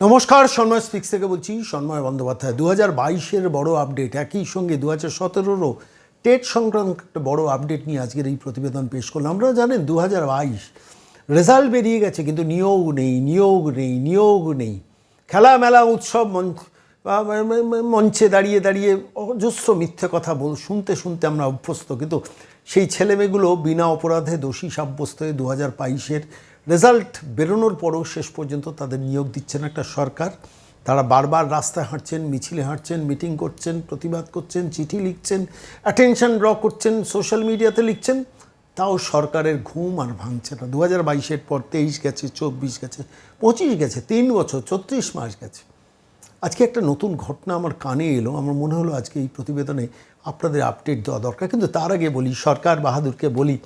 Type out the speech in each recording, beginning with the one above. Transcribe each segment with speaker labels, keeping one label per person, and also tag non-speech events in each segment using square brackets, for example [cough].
Speaker 1: নমস্কার, সন্ময় স্পিক্স থেকে বলছি, সন্ময় বন্দ্যোপাধ্যায়। দু হাজার বাইশের বড় আপডেট, একই সঙ্গে দু হাজার সতেরোরও টেট সংক্রান্ত একটা বড় আপডেট নিয়ে আজকের এই প্রতিবেদন পেশ করলাম। আপনারা জানেন দু হাজার বাইশ রেজাল্ট বেরিয়ে গেছে, কিন্তু নিয়োগ নেই নিয়োগ নেই নিয়োগ নেই। খেলা, মেলা, উৎসব মঞ্চ মঞ্চে দাঁড়িয়ে দাঁড়িয়ে অজস্র মিথ্যে কথা বল, শুনতে শুনতে আমরা অভ্যস্ত। কিন্তু সেই ছেলেমেয়েগুলো বিনা অপরাধে দোষী সাব্যস্ত হয়ে দু হাজার বাইশের রেজাল্ট বেরোনোর পরও শেষ পর্যন্ত তাদের নিয়োগ দিচ্ছেন একটা সরকার। তারা বারবার রাস্তায় হাঁটছেন, মিছিলে হাঁটছেন, মিটিং করছেন, প্রতিবাদ করছেন, চিঠি লিখছেন অ্যাটেনশন ড্র করছেন সোশ্যাল মিডিয়াতে লিখছেন। তাও সরকারের ঘুম আর ভাঙছে না। দু হাজার বাইশের পর তেইশ গেছে, চব্বিশ গেছে, পঁচিশ গেছে, তিন বছর ছত্রিশ মাস গেছে। আজকে একটা নতুন ঘটনা আমার কানে এলো। আমার মনে হলো আজকে এই প্রতিবেদনে আপনাদের আপডেট দেওয়া দরকার। কিন্তু তার আগে বলি, সরকার বাহাদুরকে বলি,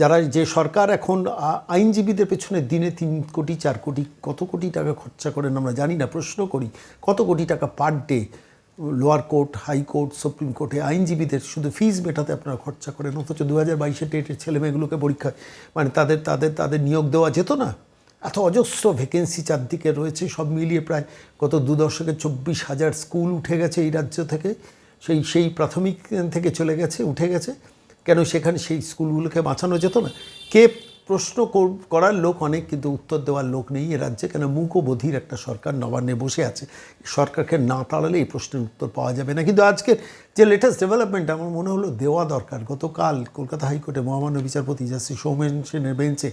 Speaker 1: যারা যে সরকার এখন আইনজীবীদের পেছনে দিনে তিন কোটি, চার কোটি, কত কোটি টাকা খরচা করেন আমরা জানি না, প্রশ্ন করি, কত কোটি টাকা per day lower court high court supreme কোর্টে আইনজীবীদের শুধু ফিজ মেটাতে আপনারা খরচা করেন, অথচ দু হাজার বাইশে টেটের ছেলেমেয়েগুলোকে পরীক্ষায় মানে তাদের তাদের তাদের নিয়োগ দেওয়া যেত না। এত অজস্র ভ্যাকেন্সি চারদিকে রয়েছে, সব মিলিয়ে প্রায় গত দু দশকে চব্বিশ হাজার স্কুল উঠে গেছে এই রাজ্য থেকে। সেই সেই প্রাথমিক থেকে চলে গেছে, উঠে গেছে। কেন সেখানে সেই স্কুলগুলোকে বাঁচানো যেত না? কে প্রশ্ন কর- করার লোক অনেক, কিন্তু উত্তর দেওয়ার লোক নেই এ রাজ্যে। কেন মুখবধির একটা সরকার নবান্নে বসে আছে? সরকারকে না তাড়ালে এই প্রশ্নের উত্তর পাওয়া যাবে না। কিন্তু আজকের যে লেটেস্ট ডেভেলপমেন্ট আমার মনে হলো দেওয়া দরকার। গতকাল কলকাতা হাইকোর্টে মহামান্য বিচারপতি জাস্টিস সৌমেন সেনের বেঞ্চে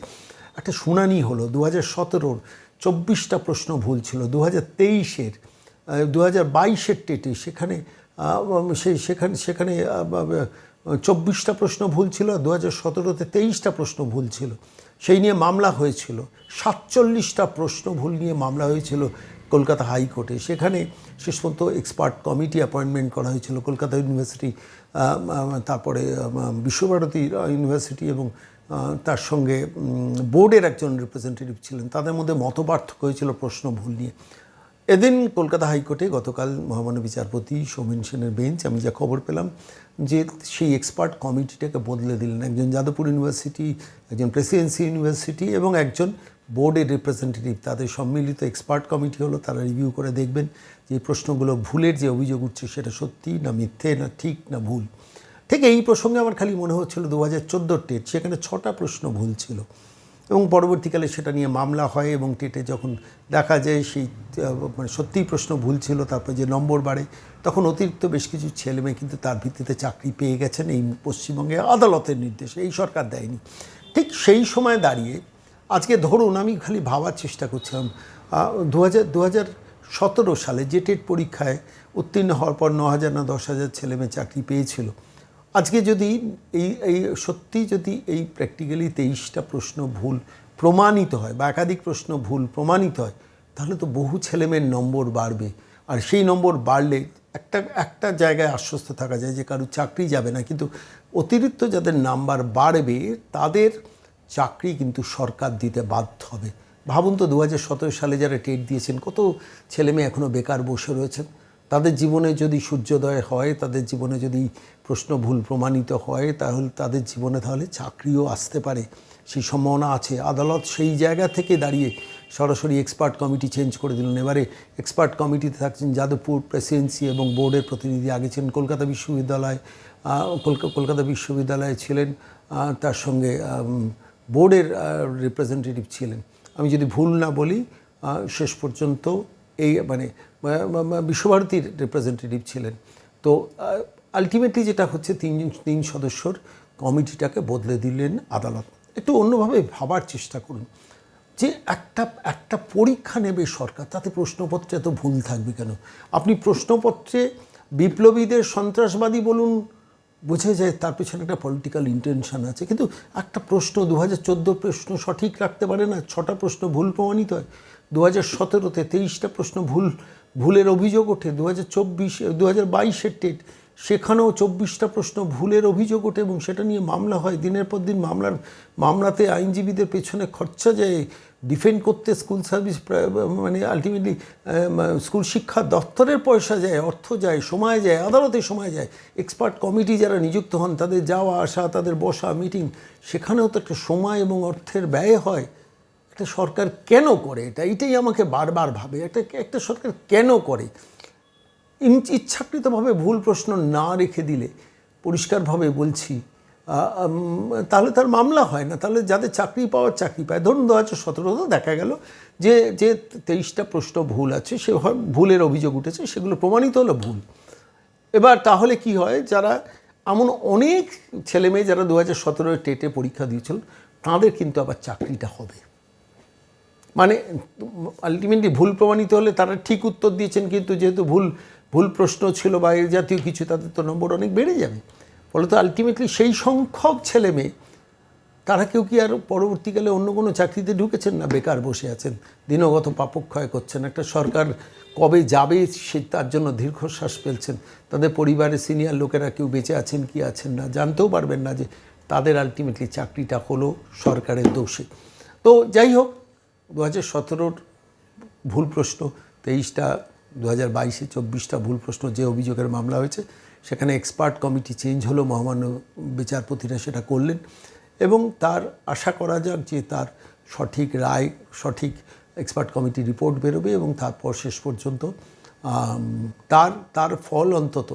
Speaker 1: একটা শুনানি হলো। দু হাজার সতেরোর চব্বিশটা প্রশ্ন ভুল ছিল। দু হাজার তেইশের দু হাজার বাইশের টেটে সেখানে সেই সেখানে সেখানে চব্বিশটা প্রশ্ন ভুল ছিল দু হাজার সতেরোতে তেইশটা প্রশ্ন ভুল ছিল। সেই নিয়ে মামলা হয়েছিল। সাতচল্লিশটা প্রশ্ন ভুল নিয়ে মামলা হয়েছিল কলকাতা হাইকোর্টে। সেখানে শেষ পর্যন্ত এক্সপার্ট কমিটি অ্যাপয়েন্টমেন্ট করা হয়েছিল। কলকাতা ইউনিভার্সিটি তারপরে বিশ্বভারতী ইউনিভার্সিটি এবং তার সঙ্গে বোর্ডের একজন রিপ্রেজেন্টেটিভ ছিলেন। তাদের মধ্যে মতপার্থক্য হয়েছিল প্রশ্ন ভুল নিয়ে। এদিন কলকাতা হাইকোর্টে গতকাল মহামান্য বিচারপতি সৌমেন সেনের বেঞ্চ, আমি যা খবর পেলাম যে সেই এক্সপার্ট কমিটিটাকে বদলে দিলেন। একজন যাদবপুর ইউনিভার্সিটি, একজন প্রেসিডেন্সি ইউনিভার্সিটি এবং একজন বোর্ডের রিপ্রেজেন্টেটিভ। তাদের সম্মিলিত এক্সপার্ট কমিটি হলো, তারা রিভিউ করে দেখবেন যে প্রশ্নগুলো ভুলের যে অভিযোগ উঠছে সেটা সত্যি না মিথ্যে না ঠিক না ভুল। ঠিক এই প্রসঙ্গে আমার খালি মনে হচ্ছিল দু হাজার চোদ্দোর টেট সেখানে ছটা প্রশ্ন ভুল ছিল। এবং পরবর্তীকালে সেটা নিয়ে মামলা হয় এবং টেটে যখন দেখা যায় সেই মানে সত্যিই প্রশ্ন ভুল ছিল, তারপর যে নম্বর বাড়ে, তখন অতিরিক্ত বেশ কিছু ছেলেমেয়ে কিন্তু তার ভিত্তিতে চাকরি পেয়ে গেছেন এই পশ্চিমবঙ্গে আদালতের নির্দেশে, এই সরকার দেয়নি। ঠিক সেই সময় দাঁড়িয়ে, আজকে ধরুন আমি খালি ভাবার চেষ্টা করছিলাম দু হাজার দু হাজার সতেরো সালে যে টেট পরীক্ষায় উত্তীর্ণ হওয়ার পর ন হাজার না দশ হাজার ছেলেমেয়ে চাকরি পেয়েছিল আজকে যদি এই এই সত্যি যদি এই প্র্যাকটিক্যালি তেইশটা প্রশ্ন ভুল প্রমাণিত হয় বা একাধিক প্রশ্ন ভুল প্রমাণিত হয়, তাহলে তো বহু ছেলেমেয়ের নম্বর বাড়বে। আর সেই নম্বর বাড়লে একটা একটা জায়গায় আশ্বস্ত থাকা যায় যে কারও চাকরি যাবে না। কিন্তু অতিরিক্ত যাদের নাম্বার বাড়বে, তাদের চাকরি কিন্তু সরকার দিতে বাধ্য হবে। ভাবুন তো দু হাজার সতেরো সালে যারা টেট দিয়েছেন, কত ছেলেমেয়ে এখনও বেকার বসে রয়েছেন। তাদের জীবনে যদি সূর্যোদয় হয়, তাদের জীবনে যদি প্রশ্ন ভুল প্রমাণিত হয়, তাহলে, তাদের জীবনে তাহলে চাকরিও আসতে পারে। সেই সম্ভাবনা আছে। আদালত সেই জায়গা থেকে দাঁড়িয়ে সরাসরি এক্সপার্ট কমিটি চেঞ্জ করে দিলেন। এবারে এক্সপার্ট কমিটিতে থাকছেন যাদবপুর প্রেসিডেন্সি এবং বোর্ডের প্রতিনিধি। আগে ছিলেন কলকাতা বিশ্ববিদ্যালয় কলকা- কলকাতা বিশ্ববিদ্যালয়ে ছিলেন তার সঙ্গে বোর্ডের রিপ্রেজেন্টেটিভ ছিলেন। আমি যদি ভুল না বলি শেষ পর্যন্ত এই মানে বিশ্বভারতীর রিপ্রেজেন্টেটিভ ছিলেন। তো আলটিমেটলি যেটা হচ্ছে তিনজন, তিন সদস্যর কমিটিটাকে বদলে দিলেন আদালত। একটু অন্যভাবে ভাবার চেষ্টা করুন। যে একটা একটা পরীক্ষা নেবে সরকার, তাতে প্রশ্নপত্রে এত ভুল থাকবে কেন? আপনি প্রশ্নপত্রে বিপ্লবীদের সন্ত্রাসবাদী বলুন, বোঝা যায় তার পেছনে একটা পলিটিক্যাল ইন্টেনশন আছে। কিন্তু একটা প্রশ্ন দু হাজার প্রশ্ন সঠিক রাখতে পারে না, ছটা প্রশ্ন ভুল প্রমাণিত হয়। দু হাজার সতেরোতে তেইশটা প্রশ্ন ভুল, ভুলের অভিযোগ ওঠে, দু হাজার চব্বিশ, দু হাজার বাইশের টেট সেখানেও চব্বিশটা প্রশ্ন ভুলের অভিযোগ ওঠে এবং সেটা নিয়ে মামলা হয়। দিনের পর দিন মামলার, মামলাতে আইনজীবীদের পেছনে খরচা যায় ডিফেন্ড করতে স্কুল সার্ভিস মানে আলটিমেটলি স্কুল শিক্ষা দপ্তরের পয়সা যায়, অর্থ যায়, সময় যায়, আদালতে সময় যায়। এক্সপার্ট কমিটি যারা নিযুক্ত হন, তাদের যাওয়া, আসা, তাদের বসা মিটিং সেখানেও তো একটা সময় এবং অর্থের ব্যয় হয়। একটা সরকার কেন করে এটা? এটাই আমাকে বারবার ভাবে। একটা একটা সরকার কেন করে? ইচ্ছাকৃতভাবে ভুল প্রশ্ন না রেখে দিলে, পরিষ্কারভাবে বলছি তাহলে তার মামলা হয় না। তাহলে যাদের চাকরি পাওয়ার চাকরি পায়। ধরুন দু হাজার সতেরোতে দেখা গেল যে যে তেইশটা প্রশ্ন ভুল আছে, সে ভুলের অভিযোগ উঠেছে, সেগুলো প্রমাণিত হলো ভুল। এবার তাহলে কি হয়? যারা এমন অনেক ছেলেমেয়ে যারা দু হাজার সতেরোয় টেটে পরীক্ষা দিয়েছিল, তাদের কিন্তু আবার চাকরিটা হবে। মানে আলটিমেটলি ভুল প্রমাণিত হলে তারা ঠিক উত্তর দিয়েছেন, কিন্তু যেহেতু ভুল ভুল প্রশ্ন ছিল বা এর জাতীয় কিছু, তাদের তো নম্বর অনেক বেড়ে যাবে। ফলে তো আলটিমেটলি সেই সংখ্যক ছেলে মেয়ে, তারা কেউ কি আর পরবর্তীকালে অন্য কোনো চাকরিতে ঢুকেছেন না? বেকার বসে আছেন, দিনগত পাপক্ষয় করছেন, একটা সরকার কবে যাবে সে তার জন্য দীর্ঘশ্বাস ফেলছেন, তাদের পরিবারের সিনিয়র লোকেরা কেউ বেঁচে আছেন, কি আছেন না, জানতেও পারবেন না যে তাদের আলটিমেটলি চাকরিটা হলো সরকারের দোষে। তো যাই হোক দু হাজার সতেরোর ভুল প্রশ্ন, তেইশটা, দু হাজার বাইশে, চব্বিশটা ভুল প্রশ্ন যে অভিযোগের মামলা হয়েছে, সেখানে এক্সপার্ট কমিটি চেঞ্জ হলো, মহামান্য বিচারপতিরা সেটা করলেন এবং তার আশা করা যাক যে তার সঠিক রায়, সঠিক এক্সপার্ট কমিটি রিপোর্ট বেরোবে এবং তারপর শেষ পর্যন্ত তার তার ফল অন্তত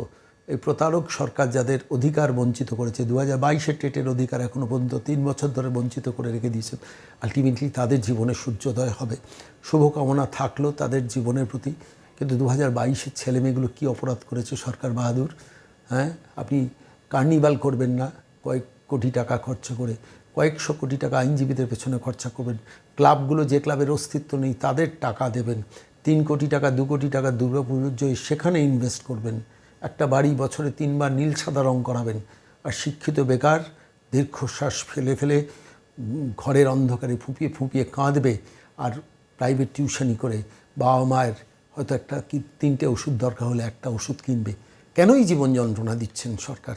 Speaker 1: এই প্রতারক সরকার যাদের অধিকার বঞ্চিত করেছে দু হাজার বাইশের টেটের অধিকার এখনও পর্যন্ত তিন বছর ধরে বঞ্চিত করে রেখে দিয়েছেন আলটিমেটলি তাদের জীবনে সূর্যোদয় হবে। শুভকামনা থাকল তাদের জীবনের প্রতি, কিন্তু দু হাজার বাইশের ছেলেমেয়েগুলো কী অপরাধ করেছে সরকার বাহাদুর? হ্যাঁ আপনি কার্নিভাল করবেন না, কয়েক কোটি টাকা খরচা করে, কয়েকশো কোটি টাকা আইনজীবীদের পেছনে খরচা করবেন। ক্লাবগুলো যে ক্লাবের অস্তিত্ব নেই, তাদের টাকা দেবেন। তিন কোটি টাকা, দু কোটি টাকা দুর্গাপুজোর জয় সেখানে ইনভেস্ট করবেন। একটা বাড়ি বছরে তিনবার নীল সাদা রং করাবেন। আর শিক্ষিত বেকার দীর্ঘশ্বাস ফেলে ফেলে ঘরের অন্ধকারে ফুপিয়ে ফুপিয়ে কাঁদবে আর প্রাইভেট টিউশনি করে। বাবা মায়ের হয়তো একটা কি তিনটে ওষুধ দরকার হলে একটা ওষুধ কিনবে। কেনই জীবন যন্ত্রণা দিচ্ছেন সরকার?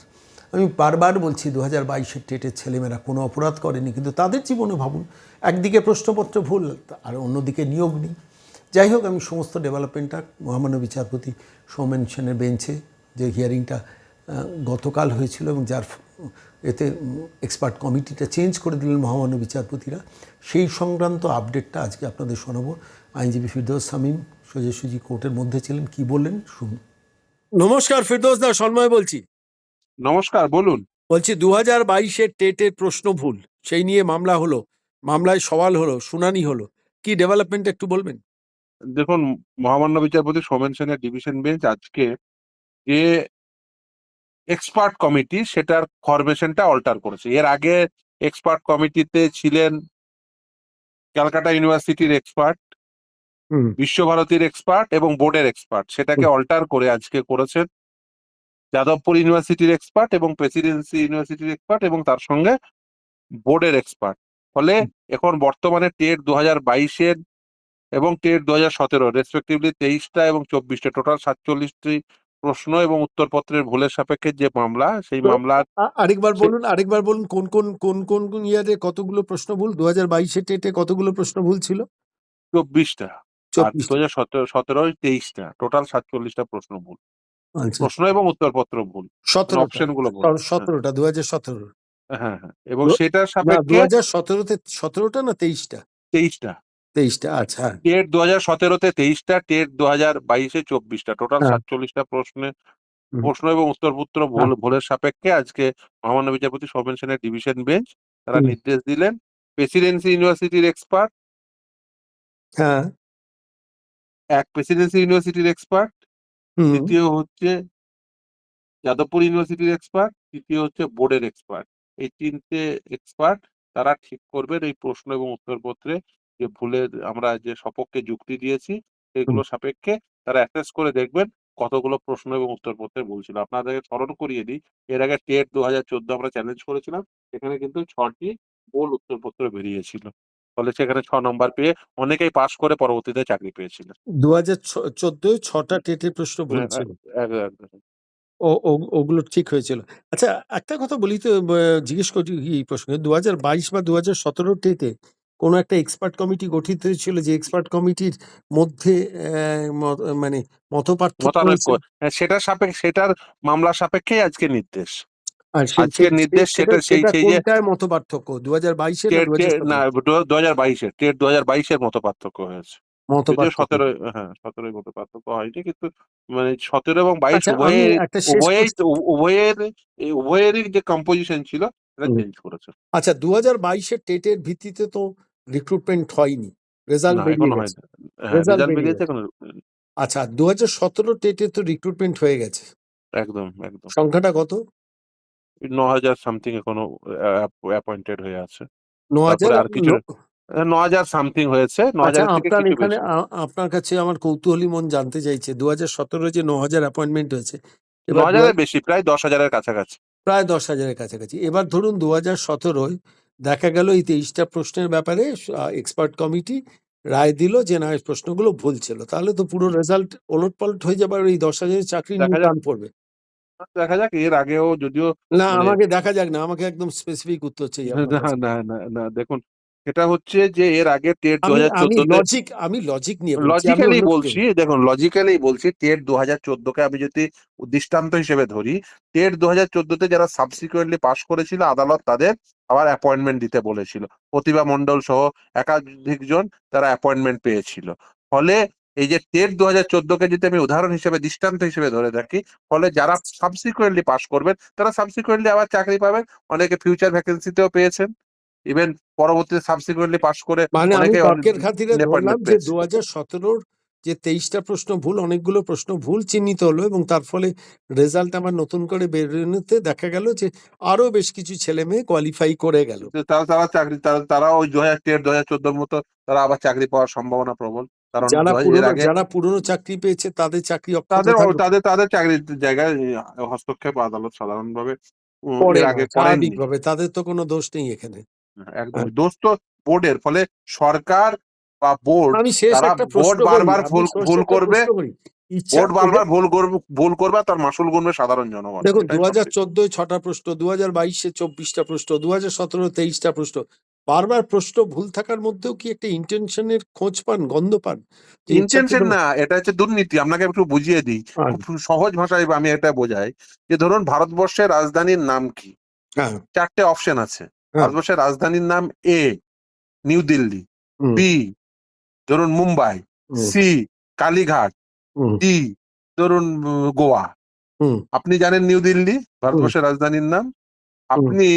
Speaker 1: আমি বারবার বলছি দু হাজার বাইশের টেটের ছেলেমেয়েরা কোনো অপরাধ করেনি, কিন্তু তাদের জীবনে ভাবুন, একদিকে প্রশ্নপত্র ভুল, আর অন্যদিকে নিয়োগ নেই। যাই হোক, আমি সমস্ত ডেভেলপমেন্টটা মহামান্য বিচারপতি সৌমেন সেনের বেঞ্চে যে হিয়ারিংটা গতকাল হয়েছিল এবং যার এতে এক্সপার্ট কমিটিটা চেঞ্জ করে দিলেন মহামান্য বিচারপতিরা। সেই সংক্রান্ত আপডেটটা আজকে আপনাদের শোনাবো। আইনজীবী ফিরদৌস সামিম সোজাসুজি কোর্টের মধ্যে ছিলেন কি বললেন? শুনুন। নমস্কার ফিরদৌস দা সন্ময় বলছি।
Speaker 2: নমস্কার বলুন।
Speaker 1: বলছি দু হাজার বাইশের টেটের প্রশ্ন ভুল সেই নিয়ে মামলা হলো মামলায় সওয়াল হলো শুনানি হলো। কি ডেভেলপমেন্ট একটু বলবেন?
Speaker 2: দেখুন মহামান্য বিচারপতি সোমেন সেনের ডিভিশন বেঞ্চ আজকে যে এক্সপার্ট কমিটি সেটার ফরমেশনটা অল্টার করেছে। এর আগে এক্সপার্ট কমিটিতে ছিলেন ক্যালকাটা ইউনিভার্সিটির এক্সপার্ট বিশ্বভারতীর এক্সপার্ট এবং বোর্ডের এক্সপার্ট সেটাকে অল্টার করে আজকে করেছেন যাদবপুর ইউনিভার্সিটির এক্সপার্ট এবং প্রেসিডেন্সি ইউনিভার্সিটির এক্সপার্ট এবং তার সঙ্গে বোর্ডের এক্সপার্ট ফলে এখন বর্তমানে টেট দু হাজার বাইশের এবং টেট দু হাজার সতেরো রেসপেক্টিভলি তেইশটা এবং চব্বিশটা টোটাল সাতচল্লিশটি প্রশ্ন এবং উত্তরপত্রের ভুলের সাপেক্ষে যে মামলা সেই
Speaker 1: মামলা আরেকবার বলুন আরেকবার বলুন কোন কোন কোন কোন কোন ইয়ারে কতগুলো প্রশ্ন ভুল? দু হাজার বাইশে টেটে কতগুলো প্রশ্ন ভুল ছিল?
Speaker 2: চব্বিশটা।
Speaker 1: চব্বিশ
Speaker 2: দু হাজার সতেরো সতেরোয় তেইশটা। টোটাল সাতচল্লিশটা প্রশ্ন ভুল।
Speaker 1: আচ্ছা।
Speaker 2: প্রশ্ন এবং উত্তরপত্র ভুল।
Speaker 1: সতেরো
Speaker 2: অপশনগুলো
Speaker 1: সতেরোটা দু হাজার সতেরো
Speaker 2: হ্যাঁ হ্যাঁ। এবং সেটার
Speaker 1: না দু হাজার সতেরোতে সতেরোটা না তেইশটা?
Speaker 2: তেইশটা।
Speaker 1: তেইশটা আচ্ছা। হ্যাঁ।
Speaker 2: টেট দু হাজার সতেরোতে তেইশটা টেট দু হাজার বাইশে চব্বিশটা। টোটাল
Speaker 1: হ্যাঁ।
Speaker 2: সাতচল্লিশটা প্রশ্নে প্রশ্ন এবং উত্তরপত্র ভুল ভুলের সাপেক্ষে আজকে মহামান্য বিচারপতি সোমেন সেনের ডিভিশন বেঞ্চ তারা নির্দেশ দিলেন প্রেসিডেন্সি ইউনিভার্সিটির এক্সপার্ট
Speaker 1: হ্যাঁ।
Speaker 2: এক প্রেসিডেন্সি ইউনিভার্সিটির এক্সপার্ট দ্বিতীয় হচ্ছে যাদবপুর ইউনিভার্সিটির এক্সপার্ট তৃতীয় হচ্ছে বোর্ডের এক্সপার্ট। এই তিনটে এক্সপার্ট তারা ঠিক করবেন এই প্রশ্ন এবং উত্তরপত্রে যে ভুলের আমরা যে সপক্ষে যুক্তি দিয়েছি সেগুলো সাপেক্ষে তারা অ্যাসেস করে দেখবেন কতগুলো প্রশ্ন এবং উত্তরপত্রে ভুল ছিল আপনাদেরকে স্মরণ করিয়ে দিই এর আগে টেট দু হাজার চোদ্দ আমরা চ্যালেঞ্জ করেছিলাম সেখানে কিন্তু ছটি ভুল উত্তরপত্র বেরিয়েছিল। ফলে সেখানে ছ নম্বর পেয়ে অনেকেই পাশ করে পরবর্তীতে চাকরি পেয়েছিলেন
Speaker 1: দু হাজার চোদ্দোয় ছটা টেটের প্রশ্ন ভুল
Speaker 2: হ্যাঁ,
Speaker 1: ছিল
Speaker 2: এক- এক-
Speaker 1: ও ওগুলো ঠিক হয়েছিল। আচ্ছা একটা কথা বলি তো জিজ্ঞেস করি এই প্রশ্নে? দু হাজার বাইশ বা দু হাজার সতেরো টেতে কোনো একটা এক্সপার্ট কমিটি গঠিত হয়েছিল যে এক্সপার্ট কমিটির মধ্যে মানে মত পার্থক্য
Speaker 2: মতানৈক্য।
Speaker 1: হয়েছে?
Speaker 2: হ্যাঁ, সেটার সাপেক্ষে সেটার মামলার সাপেক্ষেই আজকে নির্দেশ। আজকের নির্দেশ
Speaker 1: সেটা
Speaker 2: সেটা সেই
Speaker 1: সেটা
Speaker 2: সেই যে
Speaker 1: মত পার্থক্য দু হাজার বাইশে না দু হাজার
Speaker 2: বাইশের টেট দু হাজার বাইশের মতো পার্থক্য হয়েছে সতেরো হ্যাঁ সতেরোর মতো পার্থক্য হয়নি কিন্তু মানে সতেরো এবং বাইশ
Speaker 1: আচ্ছা,
Speaker 2: উভয়ের উভয়েরই যে কম্পোজিশন ছিল সেটা চেঞ্জ করেছে।
Speaker 1: আচ্ছা দু হাজার বাইশের টেটের ভিত্তিতে তো রিক্রুটমেন্ট হয়নি। রেজাল্ট
Speaker 2: না হ্যাঁ বেরিয়েছে
Speaker 1: আচ্ছা দু হাজার সতেরো টেটে তো রিক্রুটমেন্ট হয়ে গেছে।
Speaker 2: একদম একদম।
Speaker 1: সংখ্যাটা কত?
Speaker 2: ন হাজার সামথিং এখনও অ্যাপয়েন্টেড হয়ে আছে।
Speaker 1: ন হাজার
Speaker 2: আর কিছু ন হাজার সামথিং হয়েছে ন
Speaker 1: আচ্ছা
Speaker 2: হাজার
Speaker 1: আপনার এখানে আপনার কাছে আমার কৌতূহলী মন জানতে চাইছে দু হাজার সতেরো যে ন হাজার অ্যাপয়েন্টমেন্ট হয়েছে
Speaker 2: ন হাজারের বেশি প্রায় দশ হাজারের কাছাকাছি।
Speaker 1: প্রায় দশ হাজারের কাছাকাছি। এবার ধরুন দু হাজার সতেরোয় দেখা গেল এই তেইশটা প্রশ্নের ব্যাপারে এক্সপার্ট কমিটি রায় দিল যে না এই প্রশ্নগুলো ভুল ছিল। তাহলে তো পুরো রেজাল্ট ওলট পালট হয়ে যাবে এই দশ হাজারের চাকরি। টান পড়বে।
Speaker 2: দেখা যাক এর আগেও যদিও
Speaker 1: না
Speaker 2: মানে-
Speaker 1: আমাকে দেখা যাক না আমাকে একদম স্পেসিফিক উত্তর চাই
Speaker 2: না না না দেখুন এটা হচ্ছে যে এর আগে টেট দু
Speaker 1: আমি
Speaker 2: হাজার
Speaker 1: আমি
Speaker 2: চোদ্দতে
Speaker 1: লজিক আমি লজিক নিয়ে বলছি
Speaker 2: লজিক্যালি বলছি দেখুন লজিক্যালি বলছি টেট দু হাজার চোদ্দকে আমি যদি দৃষ্টান্ত হিসেবে ধরি টেট দু হাজার চোদ্দতে যারা সাবসিকুয়েন্টলি পাশ করেছিল আদালত তাদের আবার অ্যাপয়েন্টমেন্ট দিতে বলেছিল। প্রতিভা মণ্ডল সহ একাধিক জন তারা অ্যাপয়েন্টমেন্ট পেয়েছিল। ফলে এই যে টেট দু হাজার চোদ্দকে যদি আমি উদাহরণ হিসেবে দৃষ্টান্ত হিসেবে ধরে থাকি ফলে যারা সাবসিকুয়েন্টলি পাশ করবেন তারা সাবসিকুয়েন্টলি আবার চাকরি পাবেন অনেকে ফিউচার ভ্যাকেন্সিতেও পেয়েছেন। ইভেন পরবর্তীতে সাবসিকুয়েন্টলি পাস করে
Speaker 1: মানে
Speaker 2: অনেকে
Speaker 1: তর্কের খাতিরে ধরলাম যে
Speaker 2: পেয়েছে।
Speaker 1: দু হাজার সতেরোর যে তেইশটা প্রশ্ন ভুল অনেকগুলো প্রশ্ন ভুল চিহ্নিত হলো এবং তার ফলে রেজাল্ট আমার নতুন করে বেরোনোতে দেখা গেল যে আরও বেশ কিছু ছেলে মেয়ে কোয়ালিফাই করে গেল।
Speaker 2: তারা তারা চাকরি তারা তারা ওই দু হাজার তেরো দু হাজার চোদ্দোর মতো তারা আবার চাকরি পাওয়ার সম্ভাবনা প্রবল। কারণ
Speaker 1: যারা পুরনো যারা পুরনো চাকরি পেয়েছে তাদের চাকরি
Speaker 2: তাদের তাদের তাদের চাকরির জায়গায় হস্তক্ষেপ আদালত সাধারণভাবে আগে
Speaker 1: তাদের তো কোনো দোষ নেই এখানে।
Speaker 2: একদম। দোষ তো বোর্ডের ফলে সরকার বা বোর্ড
Speaker 1: আমি শেষ একটা
Speaker 2: বোর্ড
Speaker 1: প্রশ্ন
Speaker 2: বারবার ভুল করবে। বারবার ভুল ভুল তার মাসুল গুনবে সাধারণ জনগণ।
Speaker 1: দেখুন
Speaker 2: এটাই
Speaker 1: দু হাজার চোদ্দোয় ছটা প্রশ্ন দু হাজার বাইশে চব্বিশটা প্রশ্ন দু হাজার সতেরো তেইশটা প্রশ্ন। বারবার প্রশ্ন ভুল থাকার মধ্যেও কি একটা ইন্টেনশনের খোঁজ পান গন্ধ পান?
Speaker 2: ইন্টেনশন না এটা হচ্ছে দুর্নীতি। আপনাকে একটু বুঝিয়ে দিই।
Speaker 1: হ্যাঁ,
Speaker 2: সহজ ভাষায় আমি এটা বোঝাই যে ধরুন ভারতবর্ষের রাজধানীর নাম কি?
Speaker 1: হ্যাঁ।
Speaker 2: চারটে অপশন আছে। ভারতবর্ষের রাজধানীর নাম এ নিউ দিল্লি বি ধরুন মুম্বাই সি কালীঘাট ডি ধরুন গোয়া। আপনি জানেন নিউ দিল্লি ভারতবর্ষের রাজধানীর নাম? আপনি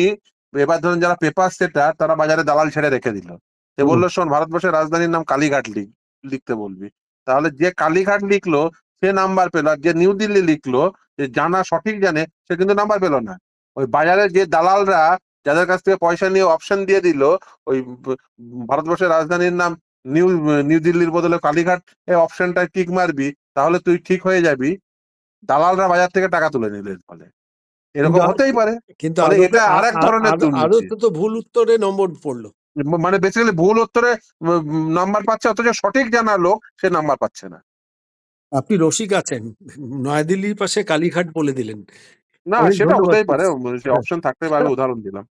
Speaker 2: এবার ধরুন যারা পেপার সেটার তারা বাজারে দালাল ছেড়ে রেখে দিল। সে বলল শোন ভারতবর্ষের রাজধানীর নাম কালীঘাট লিখ লিখতে বলবি। তাহলে যে কালীঘাট লিখলো সে নাম্বার পেল আর যে নিউ দিল্লি লিখলো যে জানা সঠিক জানে সে কিন্তু নাম্বার পেল না। ওই বাজারে যে দালালরা যাদের কাছ থেকে পয়সা নিয়ে অপশন দিয়ে দিল ওই ভারতবর্ষের রাজধানীর নাম নিউ নিউ দিল্লির বদলে কালীঘাট এই অপশনটা টিক মারবি তাহলে তুই ঠিক হয়ে যাবি। দালালরা বাজার থেকে টাকা তুলে নিলে এর ফলে। এরকম হতেই পারে।
Speaker 1: কিন্তু
Speaker 2: এটা আরেক ধরনের
Speaker 1: আ-
Speaker 2: দুর্নীতি।
Speaker 1: তো ভুল উত্তরে নম্বর পড়ল।
Speaker 2: মানে বেসিক্যালি ভুল উত্তরে নাম্বার পাচ্ছে অথচ সঠিক জানা লোক সে নাম্বার পাচ্ছে না।
Speaker 1: আপনি রসিক আছেন। নয়াদিল্লির পাশে কালীঘাট বলে দিলেন।
Speaker 2: না সেটা হতেই পারে। অপশন থাকতে পারে [laughs] উদাহরণ দিলাম।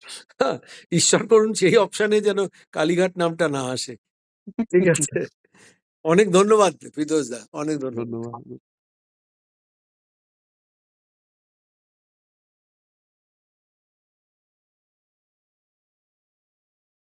Speaker 1: ঈশ্বর করুন সেই অপশনে যেন কালীঘাট নামটা না আসে। ঠিক [laughs] আছে। অনেক ধন্যবাদ দা অনেক
Speaker 2: ধন্যবাদ।